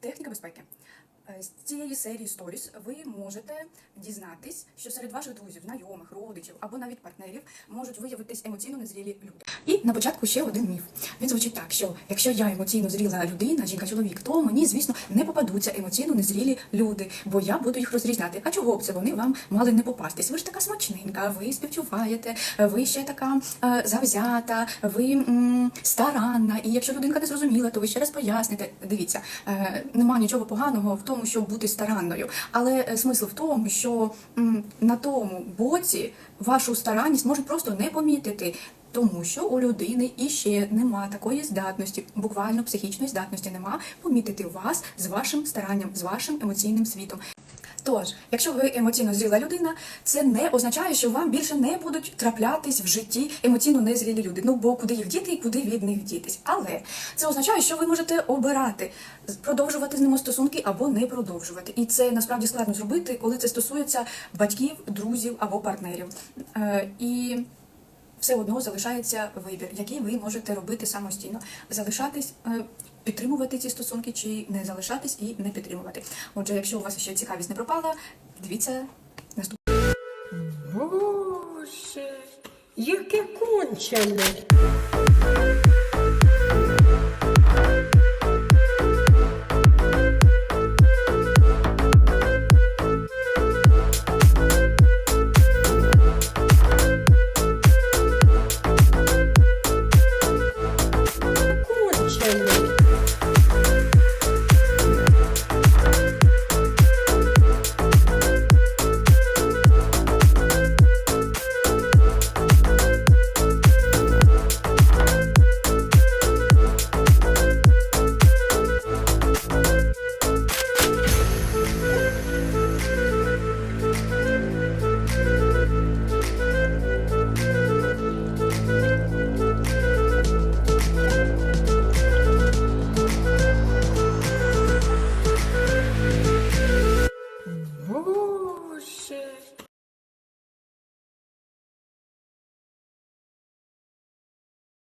Техніка безпеки. Е, З цієї серії сторіс ви можете дізнатись, що серед ваших друзів, знайомих, родичів або навіть партнерів можуть виявитись емоційно незрілі люди. І на початку ще один міф. Він звучить так, що якщо я емоційно зріла людина, жінка, чоловік, то мені, звісно, не попадуться емоційно незрілі люди, бо я буду їх розрізняти. А чого б це вони вам мали не попастись? Ви ж така смачненька, ви співчуваєте, ви ще така е, завзята, ви м, старанна. І якщо людинка не зрозуміла, то ви ще раз поясните. Дивіться, е, нема нічого поганого в тому, щоб бути старанною, але е, смисл в тому, що на тому боці вашу старанність можуть просто не помітити. Тому що у людини іще нема такої здатності, буквально психічної здатності нема помітити вас з вашим старанням, з вашим емоційним світом. Тож, якщо ви емоційно зріла людина, це не означає, що вам більше не будуть траплятись в житті емоційно незрілі люди. Ну бо куди їх діти і куди від них дітись. Але це означає, що ви можете обирати продовжувати з ними стосунки або не продовжувати. І це насправді складно зробити, коли це стосується батьків, друзів або партнерів. Е, і все одно залишається вибір, який ви можете робити самостійно. Залишатись, е, підтримувати ці стосунки чи не залишатись і не підтримувати. Отже, якщо у вас ще цікавість не пропала, дивіться наступне. Боже, яке кончене.